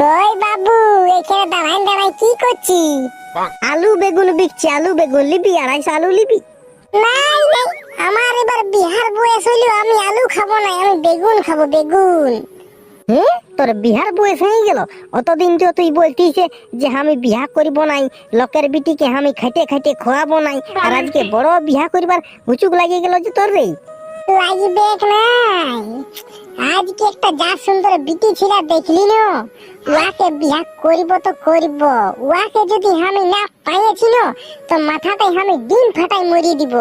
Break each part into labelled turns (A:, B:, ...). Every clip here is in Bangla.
A: কই বাবু এখানে দাঁড়াই দাঁড়াই কি করছি?
B: আলু বেগুন বিকছি আলু বেগুন লিবি আড়াইশো আলু লিবি।
A: নাই নাই আমার এবার বিহার বয়স হইল আমি আলু খাব না আমি বেগুন খাব বেগুন।
B: তোর বিহার বয়স হয়ে গেল? অতদিন তো তুই বলতিস যে আমি বিহা করিব নাই লোকের বিটিকে আমি খাইতে খাইতে খোয়াবো নাই আর আজকে বড় বিহা করিবার হুচুক লাগিয়ে গেল যে তোর রে।
A: লাগবে নাই। আজকে একটা যা সুন্দর বিটি ছিল দেখলি না? উহাকে বিয়া করিব তো করিব। উহাকে যদি আমি না পাইয়েছি তো মাথাতে আমি ডিম ফাটাই মরিয়ে দিব।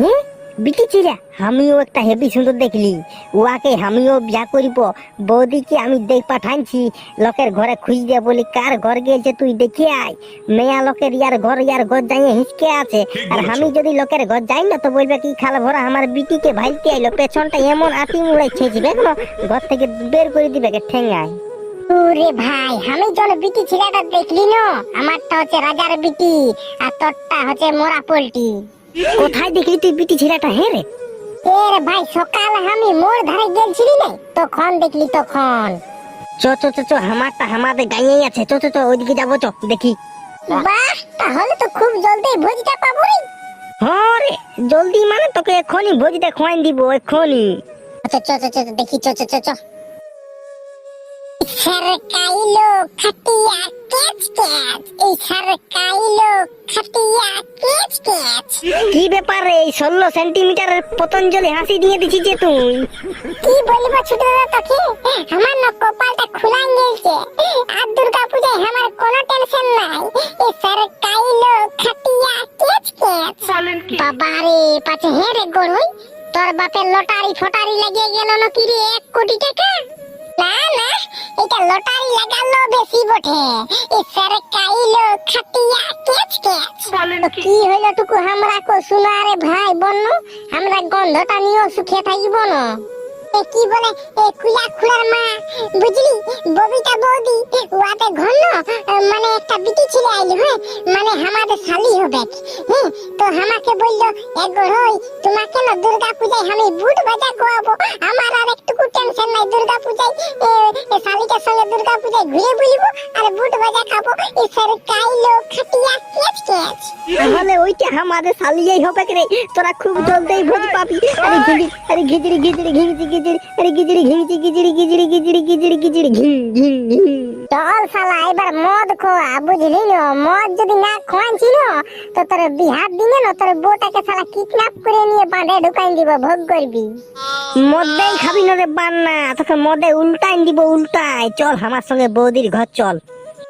B: হ্যাঁ বিটি চিরা আমিও একটা হেভি সুন্দর দেখলি। উহাকে আমিও বিয়া করিব। বৌদিকে আমি দেখ পাঠাইছি লোকের ঘরে খুঁজ দিয়ে বলি কার ঘর গিয়েছে তুই দেখে আয়? মেয়া লোকের ইয়ার ঘর ইয়ার ঘর যাইয়ে হিসকে আছে। আর আমি যদি লোকের ঘর যাই না তো বলবে কি খাল ভরা আমার বিটিকে ভাইতে আইলো পেছনটা এমন আতি মুড়াই ছেঁচবে কেন ঘর থেকে বের করে দিবে কে ঠেঙ্গায়।
A: ওরে ভাই আমি যখন বিটি ছেলেটা দেখলি না আমারটা হচ্ছে রাজার বিটি আর তোরটা হচ্ছে মোরা পোল্টি।
B: কোথায় দেখলি তুই বিটি ছেলেটা হ্যাঁ রে
A: এর ভাই সকাল আমি মোর ধারে গেছিলি না তখন দেখলি তখন
B: চ চ চ চ আমারটা আমাদের গাইয়েই আছে চ চ চ ওইদিকে যাব চ দেখি
A: বাহ তাহলে তো খুব জলদি ভোজটা পাবো রে
B: হ্যাঁ রে জলদি মানে তোকে এখনই ভোজিটা খোয়াই দিব এখনই
A: আচ্ছা চ চ চ, দেখি চ চ চ চ সরকাইলো খাটিয়া কেচ কেচ। এই সরকাইলো খাটিয়া কেচ কেচ।
B: কি ব্যাপার এই ষোলো সেন্টিমিটারের পতঞ্জলি হাসি দিয়ে দিছি যে তুই?
A: কি বলব ছোট দাদা তোকে? আমার না কপালটা খুলাই গেছে। আর দুর্গা পূজায় আমার কোনো টেনশন নাই। এই সরকাইলো খাটিয়া কেচ কেচ। বাবা রে পাছে হে রে গড়ই তোর বাপের লটারি ফটারি লাগিয়ে গেল না কি রে? এক কোটি টাকা? না না এটা লটারি লাগালো বেশি বটে। এই সরকাইলো খাটিয়া কেচ কেচ। কি? হইল টুকু আমরা কো শুনা রে ভাই বন্য আমরা গন্ধটা নিয়েও সুখে থাকিব না। এ কি বলে? এ কুলা খুলার মা বুঝলি? ববিতা বৌদি ওয়াতে ঘন মানে একটা বিটি ছিল আইলো হ্যাঁ? মানে আমাদের শালি হবে। হ্যাঁ তো আমাকে বলল এগো হই তোমাকে না দুর্গা পূজায় আমি বুট বাজা গোয়াবো আমার আর একটুকু টেনশন নাই দুর্গা পূজায় শালিটার সঙ্গে দুর্গা পূজায় ঘুরে বুলিব আর বুট বাজা খাব। এই সরকাইলো খাটিয়া কেচ কেচ।
B: তাহলে ওইটা আমাদের সালিয়াই হবে রে তোরা খুব জলদি ভোজ পাবি। আরে ঘিজি আরে ঘিজড়ি ঘিজড়ি ঘিজি ঘিজড়ি আরে ঘিজড়ি ঘিজি ঘিজড়ি ঘিজড়ি ঘিজড়ি ঘিজড়ি ঘিজড়ি ঘিম ঘিম ঘিম
A: চল শালা এবার মদ খোয়া বুঝলি না? মদ যদি না খোয়াইছি না তো তোর বিহার দিনে না তোর বউটাকে শালা কিডন্যাপ করে নিয়ে বাঁধে ঢুকাই দিব ভোগ করবি।
B: মদেই খাবি না রে বান্না তোকে মদে উল্টাই দিব উল্টাই। চল আমার সঙ্গে বৌদির ঘর চল।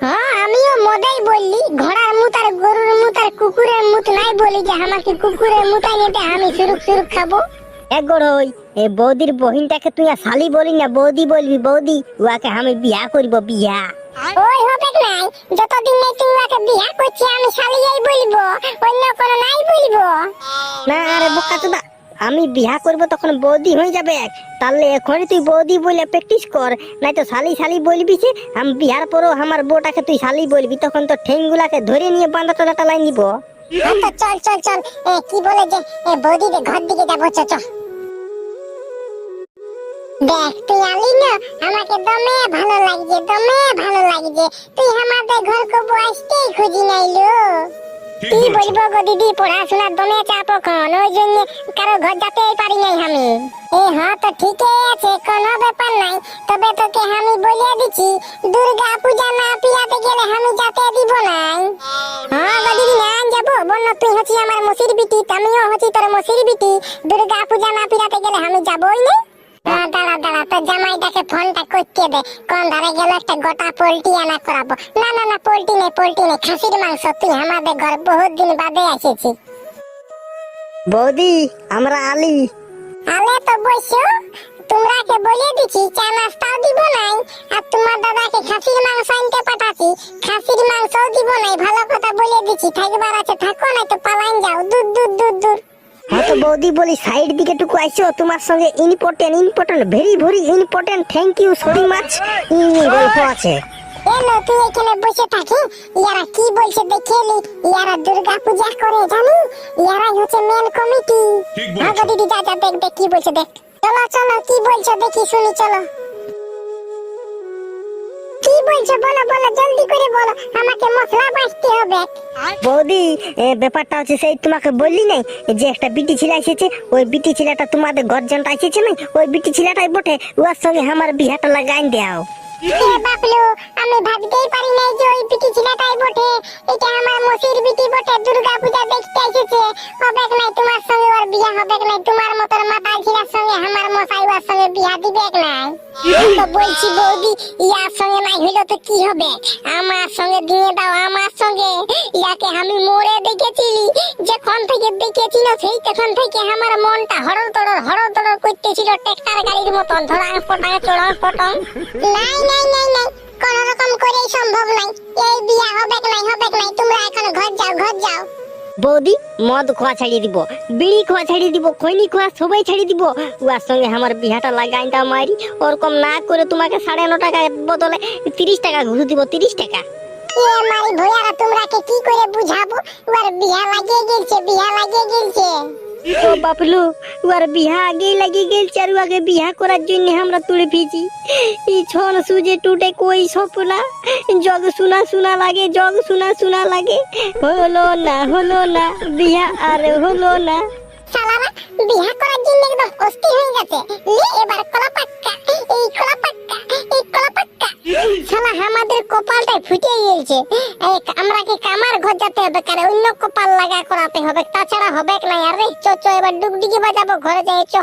A: হ্যাঁ আমিও মদেই বললি ঘোড়ার মুত আর গরুর মুত আর কুকুরের মুত নাই বলি যে আমাকে কুকুরের মুতাই নিতে আমি সুরুক সুরুক খাব।
B: এক গড়ই এ বৌদির বহিনটাকে তুই শালি বলি না বৌদি বলবি বৌদি উহাকে আমি বিয়া করিব বিয়া।
A: ওই হবে নাই যতদিন নেই তুই ওকে বিয়া করছি আমি শালিয়াই বলব অন্য কোনো নাই বলব।
B: না আরে বোকা চোদা। আমি বিয়া করব তখন বৌদি হয়ে যাবে। তাহলে এখনই তুই বৌদি বলে প্র্যাকটিস কর। নাই তো শালি শালি বলবি যে, আমি, বিয়ার পরও আমার বউটাকে তুই শালি বলবি। তখন তো ঠেঙ্গুলাকে ধরে নিয়ে বাঁধা টালাই নিব।
A: হ্যাঁ তো চল চল। চল কি বলে যে বৌদিদের ঘর দিকে যাব, চ দেখ, তুই আলি না? আমাকে দমে ভালো লাগছে, দমে ভালো লাগছে। তুই আমাদের ঘর কবু আসতেই খুঁজি নাইলো কি বলব গো দিদি পড়াশোনা দমে চাপ এখন ওই জন্য কারও ঘর যেতেই পারি নাই আমি। এ হ্যাঁ তো ঠিকই আছে কোনো ব্যাপার নাই। তবে তোকে আমি বলিয়ে দিচ্ছি দুর্গা পূজা না পিয়াতে গেলে আমি যেতে দিব নাই। হ্যাঁ গো দিদি না যাব। বন্য তুই হচ্ছি আমার মসির বিটি আমিও হচ্ছি তোর মসির বিটি। দুর্গা পূজা না পিয়াতে গেলে আমি যাবোই না দাঁড়া দাঁড়া তোর জামাইটাকে ফোনটা করতে দে। কোন ধারে গেল একটা গোটা পোল্ট্রি আনা করাবো। না না না পোল্ট্রি নেই পোল্ট্রি নেই খাসির মাংস তুই আমাদের ঘর বহুত দিন বাদে এসেছি।
B: বৌদি আমরা আলি।
A: আলে তো বসো তোমরাকে বলিয়ে দিছি চা নাস্তাও দিব নাই আর তোমার দাদাকে খাসির মাংস আনতে পাঠাছি খাসির মাংসও দিব নাই ভালো কথা বলে দিছি থাকবার আছে থাকো নাই তো পালাইন যাও দূর দূর দূর দূর।
B: হ্যাঁ বৌদি বলি সাইড দিকে টুকু আইছো তোমার সঙ্গে important important very very important thank you so much গল্প আছে।
A: এলো তুই এখানে বসে থাকি ইয়ারা কি বলছে দেখে নি ইয়ারা দুর্গা পূজা করে জানি? ইয়ারাই হচ্ছে মেন কমিটি ভাগ দিদি যা যা দেখ দেখ কি বলছে দেখ। চলো চলো কি বলছো দেখি শুনি চলো। বলছো বলো বলো জলদি করে বলো আমাকে মশলা বাঁচতে হবে।
B: বৌদি ব্যাপারটা হচ্ছে সেই তোমাকে বললি নাই যে একটা বিটি ছেলে এসেছে? ওই বিটি ছেলেটা তোমাদের গর্জনটা এসেছে না ওই বিটি ছেলেটাই বটে ওর সঙ্গে আমার বিহাটা লাগাই দাও
A: আমি ভাবতেই পারি নাই যে ওই বিটি ছেলেটাই বটে। এটা আমার মসির বিটি বটে দুর্গা পূজা দেখতে এসেছে। হবে নাই তোমার সঙ্গে ওর বিয়া হবে নাই তোমার মতন ছেলের সঙ্গে আমার মশাই ওর সঙ্গে বিয়া দিবে নাই? তো বলছি, বৌদি, ইয়ার সঙ্গে নাই, হইল তো কি হবে? আমার সঙ্গে দিয়ে দাও, আমার সঙ্গে। ইয়াকে আমি মোড়ে দেখেছিলি যখন থেকে দেখেছিল সেই তখন থেকে আমার মনটা হরল তড়র হরল তড়র করতেছিল ট্রেক্টর গাড়ির মতন, ধরাং ফটাং চড়াং ফটং। নাই নাই নাই নাই কোন রকম করেই সম্ভব নাই। এই বিয়া হবে নাই হবে নাই, তোমরা এখন ঘর যাও ঘর যাও।
B: বৌদি, মদ খোয়া ছাড়িয়ে দিব, বিড়ি খোয়া ছাড়িয়ে দিব, খৈনি খোয়া সবাই ছাড়িয়ে দিব। উয়ার সঙ্গে আমার বিহাটা লাগাই দাও মারি ওরকম না করে তোমাকে সাড়ে ন টাকা বদলে তিরিশ টাকা ঘুষ দিব, তিরিশ টাকা।
A: এ মারি ভইয়ারা তোমরাকে কি করে বুঝাবো? বিয়া লাগিয়ে গেছে বিয়া লাগিয়ে গেলছে
B: ও বাপলু ওর বিহা আগেই লাগি গেল আর আগে বিহা করার জন্য আমরা তুলে ফিজি ই ছন সুজে টুটে কই সপনা জগ শোনা শোনা লাগে, জগ শোনা শোনা লাগে। হলো না হলো না, বিহা আর হলো না।
A: বিয়া করার জন্য একদম অস্থির হয়ে গেছে। এবার কলা পাক্কা। এই কপালটাই ফুটে গিয়েছে। আমরা কি কামার ঘর যেতে হবে কারে অন্য কপাল লাগা করাতে হবে, তাছাড়া হবে না? আরে চো চো, এবার ডুগডুগি বাজাবো, ঘরে যাই, চো।